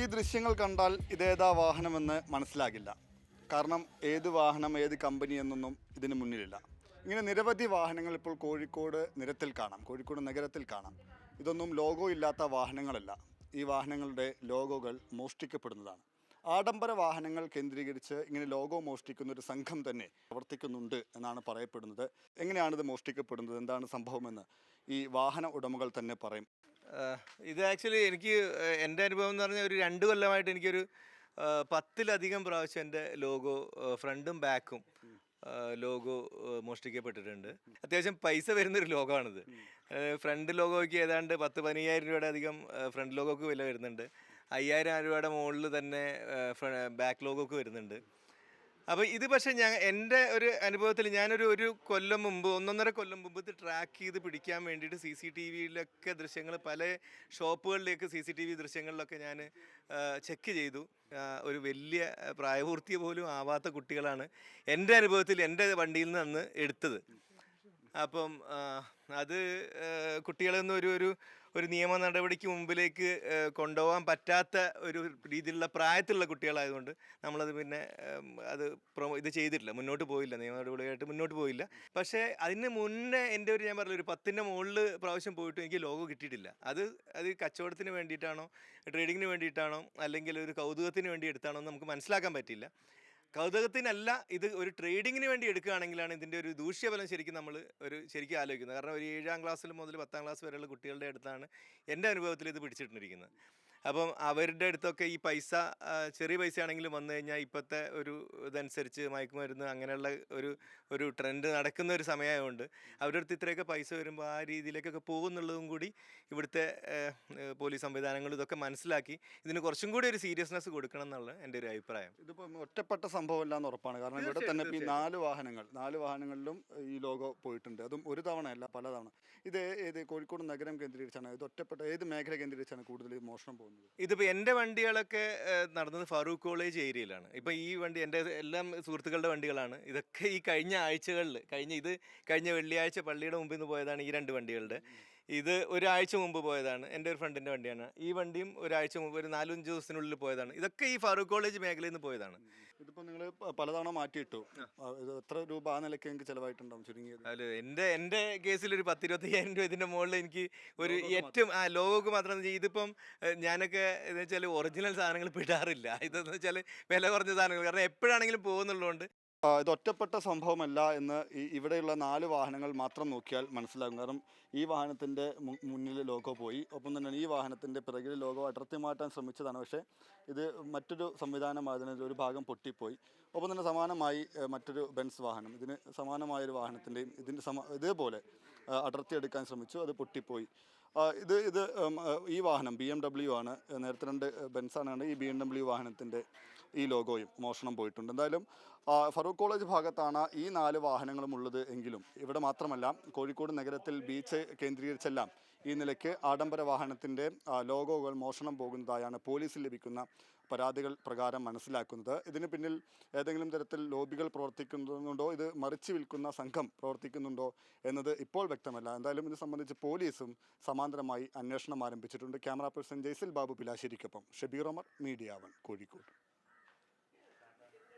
ഈ ദൃശ്യങ്ങൾ കണ്ടാൽ ഇതേതാ വാഹനമെന്ന് മനസ്സിലാകില്ല. കാരണം ഏത് വാഹനം ഏത് കമ്പനി എന്നൊന്നും ഇതിന് മുന്നിലില്ല. ഇങ്ങനെ നിരവധി വാഹനങ്ങൾ ഇപ്പോൾ കോഴിക്കോട് നിരത്തിൽ കാണാം കോഴിക്കോട് നഗരത്തിൽ കാണാം. ഇതൊന്നും ലോഗോ ഇല്ലാത്ത വാഹനങ്ങളല്ല. ഈ വാഹനങ്ങളുടെ ലോഗോകൾ മോഷ്ടിക്കപ്പെടുന്നതാണ്. ആഡംബര വാഹനങ്ങൾ കേന്ദ്രീകരിച്ച് ഇങ്ങനെ ലോഗോ മോഷ്ടിക്കുന്ന ഒരു സംഘം തന്നെ പ്രവർത്തിക്കുന്നുണ്ട് എന്നാണ് പറയപ്പെടുന്നത്. എങ്ങനെയാണിത് മോഷ്ടിക്കപ്പെടുന്നത്? എന്താണ് സംഭവമെന്ന്? ഈ വാഹന ഉടമകൾ തന്നെ പറയും. ഇത് ആക്ച്വലി എനിക്ക് എന്റെ അനുഭവം എന്ന് പറഞ്ഞാൽ ഒരു രണ്ട് കൊല്ലമായിട്ട് എനിക്കൊരു പത്തിലധികം പ്രാവശ്യം എന്റെ ലോഗോ ഫ്രണ്ടും ബാക്കും ലോഗോ മോഷ്ടിക്കപ്പെട്ടിട്ടുണ്ട്. അത്യാവശ്യം പൈസ വരുന്നൊരു ലോഗമാണിത്. ഫ്രണ്ട് ലോഗോയ്ക്ക് ഏതാണ്ട് പത്ത് പതിനയ്യായിരം രൂപയുടെ അധികം ഫ്രണ്ട് ലോഗോക്ക് വില വരുന്നുണ്ട്. അയ്യായിരം രൂപയുടെ മുകളിൽ തന്നെ ബാക്ക് ലോഗോക്ക് വരുന്നുണ്ട്. അപ്പോൾ ഇത് പക്ഷേ ഞാൻ എന്റെ ഒരു അനുഭവത്തിൽ ഞാനൊരു ഒരു കൊല്ലം മുമ്പ് ഒന്നൊന്നര കൊല്ലം മുമ്പ് ഇത് ട്രാക്ക് ചെയ്ത് പിടിക്കാൻ വേണ്ടിയിട്ട് സി സി ടി വിയിലൊക്കെ ദൃശ്യങ്ങൾ പല ഷോപ്പുകളിലേക്ക് സി സി ടി വി ദൃശ്യങ്ങളിലൊക്കെ ഞാൻ ചെക്ക് ചെയ്തു. ഒരു വലിയ പ്രായപൂർത്തി പോലും ആവാത്ത കുട്ടികളാണ് എന്റെ അനുഭവത്തിൽ എന്റെ വണ്ടിയിൽ നിന്ന് അന്ന് എടുത്തത്. അപ്പം അത് കുട്ടികളെന്നൊരു കുട്ടികളൊന്നും ഒരു ഒരു നിയമ നടപടിക്ക് മുമ്പിലേക്ക് കൊണ്ടുപോകാൻ പറ്റാത്ത ഒരു രീതിയിലുള്ള പ്രായത്തിലുള്ള കുട്ടികളായതുകൊണ്ട് നമ്മളത് പിന്നെ അത് പ്രൊമോ ഇത് ചെയ്തിട്ടില്ല. മുന്നോട്ട് പോയില്ല. നിയമ നടപടിയായിട്ട് മുന്നോട്ട് പോയില്ല. പക്ഷേ അതിന് മുന്നേ എന്റെ ഒരു ഞാൻ പറഞ്ഞില്ല ഒരു പത്തിന്റെ മുകളിൽ പ്രാവശ്യം പോയിട്ട് എനിക്ക് ലോഗോ കിട്ടിയിട്ടില്ല. അത് അത് കച്ചവടത്തിന് വേണ്ടിയിട്ടാണോ ട്രേഡിങ്ങിന് വേണ്ടിയിട്ടാണോ അല്ലെങ്കിൽ ഒരു കൗതുകത്തിന് വേണ്ടി എടുത്താണോ എന്ന് നമുക്ക് മനസ്സിലാക്കാൻ പറ്റില്ല കൗതുകത്തിനല്ല ഇത് ഒരു ട്രേഡിങ്ങിന് വേണ്ടി എടുക്കുകയാണെങ്കിലാണ് ഇതിന്റെ ഒരു ദൂഷ്യഫലം ശരിക്കും നമ്മൾ ഒരു ശരിക്കും ആലോചിക്കുന്നത്. കാരണം ഒരു ഏഴാം ക്ലാസ്സിൽ മുതൽ പത്താം ക്ലാസ് വരെയുള്ള കുട്ടികളുടെ അടുത്താണ് എന്റെ അനുഭവത്തിൽ ഇത് പിടിച്ചിട്ടിരിക്കുന്നത്. അപ്പം അവരുടെ അടുത്തൊക്കെ ഈ പൈസ ചെറിയ പൈസ ആണെങ്കിലും വന്നു കഴിഞ്ഞാൽ ഇപ്പോഴത്തെ ഒരു ഇതനുസരിച്ച് മയക്കുമരുന്ന് അങ്ങനെയുള്ള ഒരു ഒരു ട്രെൻഡ് നടക്കുന്ന ഒരു സമയമായതുകൊണ്ട് അവരുടെ അടുത്ത് ഇത്രയൊക്കെ പൈസ വരുമ്പോൾ ആ രീതിയിലേക്കൊക്കെ പോകുന്നുള്ളതും കൂടി ഇവിടുത്തെ പോലീസ് സംവിധാനങ്ങൾ ഇതൊക്കെ മനസ്സിലാക്കി ഇതിന് കുറച്ചും കൂടി ഒരു സീരിയസ്നെസ് കൊടുക്കണം എന്നുള്ള എന്റെ ഒരു അഭിപ്രായം. ഇതിപ്പോൾ ഒറ്റപ്പെട്ട സംഭവമല്ല എന്ന് ഉറപ്പാണ്. കാരണം ഇവിടെ തന്നെ ഈ നാല് വാഹനങ്ങൾ നാല് വാഹനങ്ങളിലും ഈ ലോഗോ പോയിട്ടുണ്ട്. അതും ഒരു തവണയല്ല പലതവണ. ഇത് ഏത് കോഴിക്കോട് നഗരം കേന്ദ്രീകരിച്ചാണ്? ഇത് ഒറ്റപ്പെട്ട ഏത് മേഖല കേന്ദ്രീകരിച്ചാണ് കൂടുതൽ മോഷണം പോകുന്നത്? ഇതിപ്പോൾ എന്റെ വണ്ടികളൊക്കെ നടന്നത് ഫറൂഖ് കോളേജ് ഏരിയയിലാണ്. ഇപ്പോൾ ഈ വണ്ടി എന്റെ എല്ലാം സുഹൃത്തുക്കളുടെ വണ്ടികളാണ്. ഇതൊക്കെ ഈ കഴിഞ്ഞ ആഴ്ചകളിൽ കഴിഞ്ഞ ഇത് കഴിഞ്ഞ വെള്ളിയാഴ്ച പള്ളിയുടെ മുമ്പിൽ നിന്ന് പോയതാണ് ഈ രണ്ട് വണ്ടികളുടെ. ഇത് ഒരാഴ്ച മുമ്പ് പോയതാണ്. എന്റെ ഒരു ഫ്രണ്ടിന്റെ വണ്ടിയാണ്. ഈ വണ്ടിയും ഒരാഴ്ച മുമ്പ് ഒരു നാലഞ്ച് ദിവസത്തിനുള്ളിൽ പോയതാണ്. ഇതൊക്കെ ഈ ഫാറൂഖ് കോളേജ് മേഖലയിൽ നിന്ന് പോയതാണ്. ഇതിപ്പോൾ നിങ്ങൾ പലതവണ മാറ്റിയിട്ടു. ഇത് എത്ര രൂപ ആ നിലയ്ക്ക് എനിക്ക് ചിലവായിട്ടുണ്ടാവും ചുരുങ്ങിയത്? അല്ല എന്റെ എന്റെ കേസിൽ ഒരു പത്തിരുപത്തയ്യായിരം രൂപ ഇതിന്റെ മുകളിൽ എനിക്ക് ഒരു ഏറ്റവും ആ ലോഗോക്ക് മാത്രം ഇതിപ്പം ഞാനൊക്കെ എന്ന് വെച്ചാൽ ഒറിജിനൽ സാധനങ്ങൾ പിടാറില്ല ഇതെന്ന് വെച്ചാൽ വില കുറഞ്ഞ സാധനങ്ങൾ. കാരണം എപ്പോഴാണെങ്കിലും പോകുന്നുള്ളതുകൊണ്ട് ഇത് ഒറ്റപ്പെട്ട സംഭവമല്ല എന്ന് ഇവിടെയുള്ള നാല് വാഹനങ്ങൾ മാത്രം നോക്കിയാൽ മനസ്സിലാകും. കാരണം ഈ വാഹനത്തിന്റെ മുന്നിൽ ലോഗോ പോയി. ഒപ്പം തന്നെ ഈ വാഹനത്തിന്റെ പിറകിൽ ലോഗോ അടർത്തി മാറ്റാൻ ശ്രമിച്ചതാണ്. പക്ഷേ ഇത് മറ്റൊരു സംവിധാനമായതിനാൽ ഒരു ഭാഗം പൊട്ടിപ്പോയി. ഒപ്പം തന്നെ സമാനമായി മറ്റൊരു ബെൻസ് വാഹനം. ഇതിന് സമാനമായൊരു വാഹനത്തിന്റെയും ഇതിന്റെ സമ ഇതേപോലെ അടർത്തി അടർത്തിയെടുക്കാൻ ശ്രമിച്ചു. അത് പൊട്ടിപ്പോയി. ഇത് ഇത് ഈ വാഹനം ബി എം ഡബ്ല്യു ആണ്. നേരത്തെ രണ്ട് ബെൻസാണ്. ഈ ബി എം ഡബ്ല്യു വാഹനത്തിന്റെ ഈ ലോഗോയും മോഷണം പോയിട്ടുണ്ട്. എന്തായാലും ഫറൂഖ് കോളേജ് ഭാഗത്താണ് ഈ നാല് വാഹനങ്ങളും ഉള്ളത് എങ്കിലും ഇവിടെ മാത്രമല്ല കോഴിക്കോട് നഗരത്തിൽ ബീച്ച് കേന്ദ്രീകരിച്ചെല്ലാം ഈ നിലയ്ക്ക് ആഡംബര വാഹനത്തിന്റെ ലോഗോകൾ മോഷണം പോകുന്നതായാണ് പോലീസിൽ ലഭിക്കുന്ന പരാതികൾ പ്രകാരം മനസ്സിലാക്കുന്നത്. ഇതിന് പിന്നിൽ ഏതെങ്കിലും തരത്തിൽ ലോബികൾ പ്രവർത്തിക്കുന്നുണ്ടോ ഇത് മറിച്ച് വിൽക്കുന്ന സംഘം പ്രവർത്തിക്കുന്നുണ്ടോ എന്നത് ഇപ്പോൾ വ്യക്തമല്ല. എന്തായാലും ഇത് സംബന്ധിച്ച് പോലീസും സമാന്തരമായി അന്വേഷണം ആരംഭിച്ചിട്ടുണ്ട്. Camera person Jaisil Babu പിലാശ്ശേരിക്കൊപ്പം. Shabeer Omar media one Kozhikode.